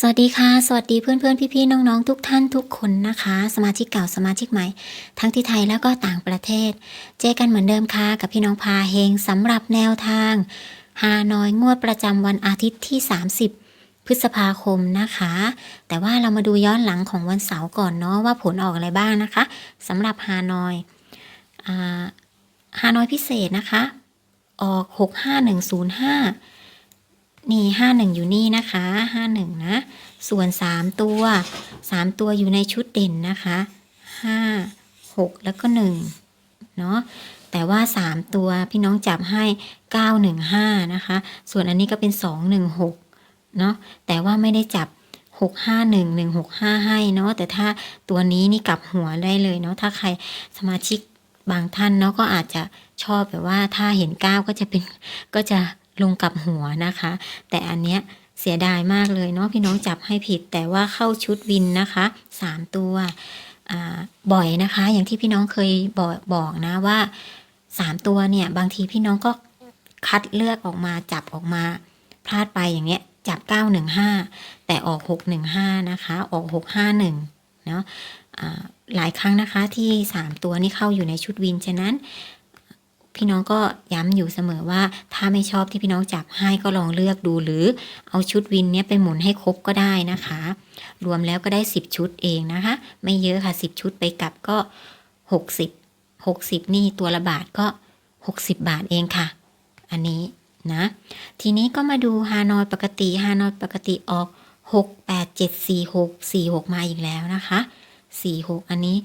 สวัสดีค่ะ สวัสดีเพื่อนเพื่อนพี่พี่ๆน้องๆทุกท่านทุกคนนะคะ สมาชิกเก่าสมาชิกใหม่ ทั้งที่ไทยแล้วก็ต่างประเทศ เจอกันเหมือนเดิมค่ะ กับพี่น้องพาเฮงสำหรับแนวทางฮานอยงวดประจำวันอาทิตย์ที่ 30 พฤษภาคมนะคะ แต่ว่าเรามาดูย้อนหลังของวันเสาร์ก่อนเนาะว่าผลออกอะไรบ้างนะคะสำหรับฮานอยฮานอยพิเศษนะคะ ออก 65105 นี่ห้าหนึ่งอยู่นี่นะคะห้าหนึ่งนะ ส่วนสามตัวสามตัวอยู่ในชุดเด่นนะคะห้าหกแล้วก็หนึ่งเนาะแต่ว่าสามตัวพี่น้องจับให้เก้าหนึ่งห้านะคะ ส่วนอันนี้ก็เป็นสองหนึ่งหกเนาะแต่ว่าไม่ได้จับหกห้าหนึ่งหนึ่งหกห้าให้เนาะแต่ถ้าตัวนี้นี่กลับหัวได้เลยเนาะถ้าใครสมาชิกบางท่านเนาะก็อาจจะชอบแบบว่าถ้าเห็นเก้าก็จะเป็นก็จะลงกลับหัวนะคะ แต่อันเนี้ย เสียดายมากเลยเนาะพี่น้องจับให้ผิด แต่ว่าเข้าชุดวินนะคะสามตัวบ่อยนะคะ อย่างที่พี่น้องเคยบอกบอกนะว่าสามตัวเนี่ย บางทีพี่น้องก็คัดเลือกออกมาจับออกมา พลาดไปอย่างเงี้ยจับ 915 แต่ออก 615 นะคะ ออก 651 เนาะอ่าหลายครั้งนะคะที่ 3 ตัวนี่เข้าอยู่ในชุดวิน ฉะนั้น พี่น้องก็ย้ำอยู่เสมอว่า ถ้าไม่ชอบที่พี่น้องจับให้ก็ลองเลือกดูหรือเอาชุดวินเนี้ยไปหมุนให้ครบก็ได้นะคะ รวมแล้วก็ได้ 10 ชุดเองนะคะ ไม่เยอะค่ะ 10 ชุดไปกลับก็ 60 60 นี่ตัวละบาทก็ 60 บาทเองค่ะ อันนี้นะ ทีนี้ก็มาดูฮานอยปกติฮานอยปกติออก 6 8 7 4 6 4 6 มาอีกแล้วนะคะ 4 6 อันนี้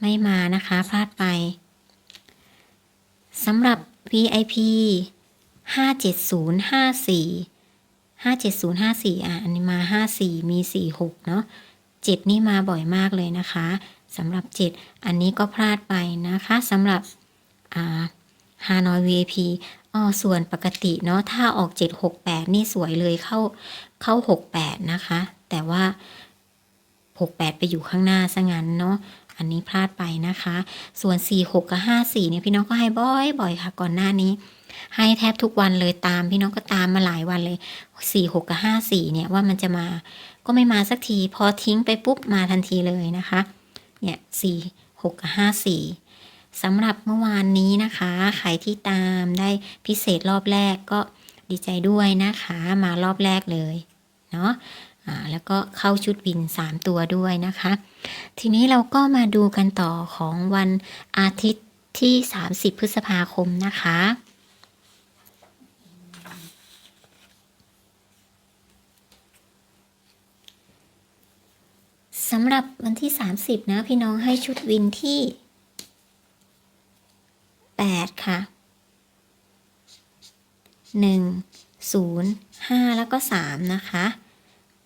ไม่มานะคะพลาดไป สำหรับ VIP 57054 57054อะอันนี้มา 54 มี 46 เนาะ7 นี่มาบ่อยมากเลยนะคะสำหรับ 7 อันนี้ก็พลาดไปนะคะสำหรับอ่าฮานอย VIP อ๋อส่วนปกติเนาะถ้าออก 768 นี่สวยเลยเข้าเข้า 68 นะคะ แต่ว่า 68 ไปอยู่ข้างหน้าซะงั้นเนาะ อันนี้พลาดไปนะคะ ส่วน 4 6 กับ5 4เนี่ยพี่น้องก็ให้บ่อยบ่อยค่ะ ก่อนหน้านี้ ให้แทบทุกวันเลยตาม พี่น้องก็ตามมาหลายวันเลย 4 6 กับ5 4เนี่ยว่ามันจะมาก็ไม่มาสักที พอทิ้งไปปุ๊บมาทันทีเลยนะคะ เนี่ย4 6 กับ5 4สำหรับเมื่อวานนี้นะคะใครที่ตามได้พิเศษรอบแรกก็ดีใจด้วยนะคะ มารอบแรกเลย เนาะ แล้วก็เข้าชุดวิน 3 ตัวด้วยนะคะ ทีนี้เราก็มาดูกันต่อของวันอาทิตย์ที่ 30 พฤษภาคมนะคะสำหรับวันที่ 30 นะ พี่น้องให้ชุดวินที่ 8 ค่ะ 1 0 5 แล้วก็ 3 นะคะ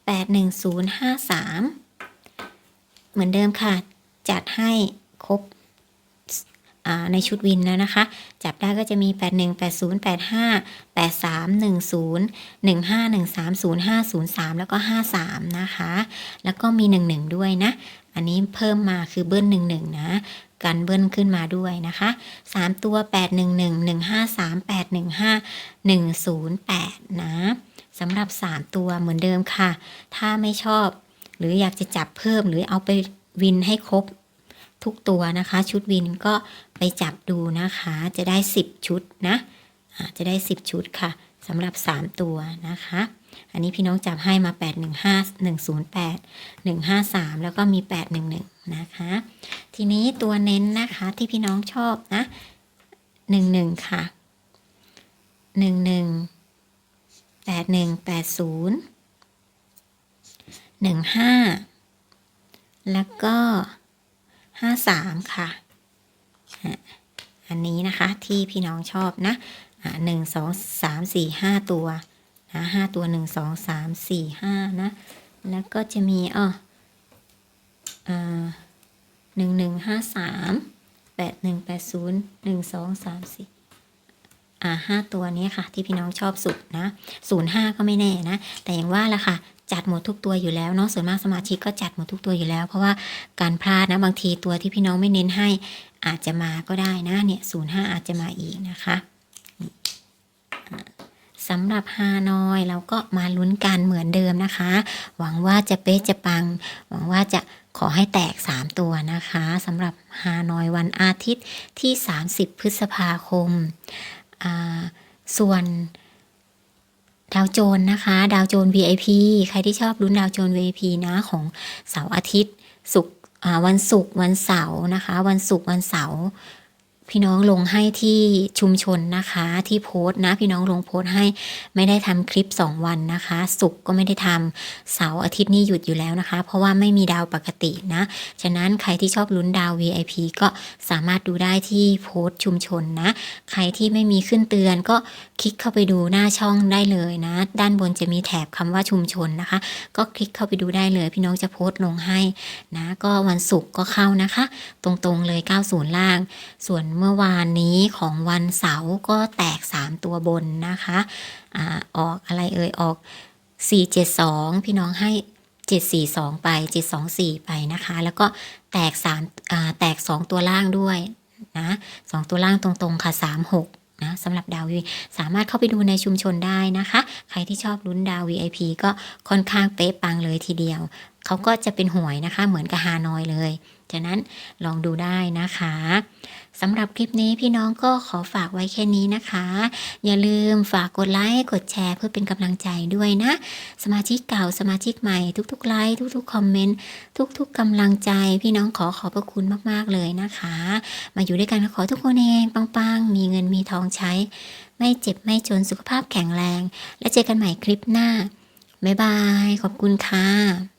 8 1 0 5 3 เหมือนเดิมค่ะ จัดให้ครบในชุดวินแล้วนะคะ จับได้ก็จะมี 81 80 85 83 10 15 13 05 03 แล้วก็ 53 นะคะ แล้วก็มี 11 ด้วยนะ อันนี้เพิ่มมาคือเบิ้ล 11 นะกันเบิ้ลขึ้นมาด้วยนะคะ 3 ตัว 811 153 815 108 นะ สำหรับ 3 ตัวเหมือนเดิมค่ะ ถ้าไม่ชอบ หรืออยากจะจับเพิ่มหรือเอาไปวินให้ครบทุกตัวนะคะ ชุดวินก็ไปจับดูนะคะ จะได้ 10 ชุดนะจะได้ 10 ชุดค่ะสำหรับ 3 ตัวนะคะ อันนี้พี่น้องจับให้มา 815 108 153 แล้วก็มี 811 นะคะ ทีนี้ตัวเน้นนะคะที่พี่น้องชอบนะ 11 ค่ะ 11 81 80หนึ่งห้าแล้วก็ห้าสามค่ะ อันนี้นะคะที่พี่น้องชอบนะหนึ่งสองสามสี่ห้าตัวนะห้าตัวหนึ่งสองสามสี่ห้านะ แล้วก็จะมีอ๋อหนึ่งหนึ่งห้าสามแปดหนึ่งแปดศูนย์หนึ่งสองสามสี่ อ่าห้าตัวนี้ค่ะ ที่พี่น้องชอบสุดนะศูนย์ห้าก็ไม่แน่นะ แต่อย่างว่าละค่ะจัดหมดทุกตัวอยู่แล้วเนาะส่วนมากสมาชิกก็จัดหมดทุกตัวอยู่แล้ว เพราะว่าการพลาดนะบางทีตัวที่พี่น้องไม่เน้นให้อาจจะมาก็ได้นะเนี่ยศูนย์ห้าอาจจะมาอีกนะคะสำหรับฮานอยเราก็มาลุ้นกันเหมือนเดิมนะคะ หวังว่าจะเป๊ะจะปัง หวังว่าจะขอให้แตก 3 ตัวนะคะสำหรับฮานอยวันอาทิตย์ที่ 30 พฤษภาคม ส่วนดาวโจนนะคะ ดาวโจน VIP ใครที่ชอบลุ้นดาวโจน VIP นะของเสาร์อาทิตย์ศุกร์วันศุกร์วันเสาร์นะคะ วันศุกร์วันเสาร์ พี่น้องลงให้ที่ชุมชนนะคะที่โพสต์นะ พี่น้องลงโพสต์ให้ไม่ได้ทำคลิป 2 วันนะคะ ศุกร์ก็ไม่ได้ทำเสาร์อาทิตย์นี่หยุดอยู่แล้วนะคะ เพราะว่าไม่มีดาวปกตินะ ฉะนั้นใครที่ชอบลุ้นดาว VIP ก็สามารถดูได้ที่โพสต์ชุมชนนะ ใครที่ไม่มีขึ้นเตือนก็คลิกเข้าไปดูหน้าช่องได้เลยนะ ด้านบนจะมีแถบคำว่าชุมชนนะคะ ก็คลิกเข้าไปดูได้เลย พี่น้องจะโพสต์ลงให้นะ ก็วันศุกร์ก็เข้านะคะ ตรงๆเลย 90 ล่าง ส่วนเมื่อวานนี้ของวันเสาร์ก็แตก 3 ตัวบนนะคะอ่าออกอะไรเอ่ยออก 472 พี่น้องให้ 742 ไป 724 ไปนะคะ แล้วก็แตก3อ่าแตก 2 ตัวล่างด้วยนะสองตัวล่างตรงๆค่ะ 36นะสำหรับดาว VIP สามารถเข้าไปดูในชุมชนได้นะคะ ใครที่ชอบลุ้นดาว VIP ก็ค่อนข้างเป๊ะปังเลยทีเดียว เขาก็จะเป็นหวยนะคะ เหมือนกับฮานอยเลยฉะนั้นลองดูได้นะคะสำหรับคลิปนี้พี่น้องก็ขอฝากไว้แค่นี้นะคะ อย่าลืมฝากกดไลค์กดแชร์เพื่อเป็นกำลังใจด้วยนะ สมาชิกเก่าสมาชิกใหม่ ทุกๆไลค์ทุกๆคอมเมนต์ทุกๆกำลังใจ พี่น้องขอขอบพระคุณมากๆเลยนะคะ มาอยู่ด้วยกันขอทุกคนเองปังๆ มีเงินมีทองใช้ ไม่เจ็บไม่จนสุขภาพแข็งแรง และเจอกันใหม่คลิปหน้าบ๊ายบาย ขอบคุณค่ะ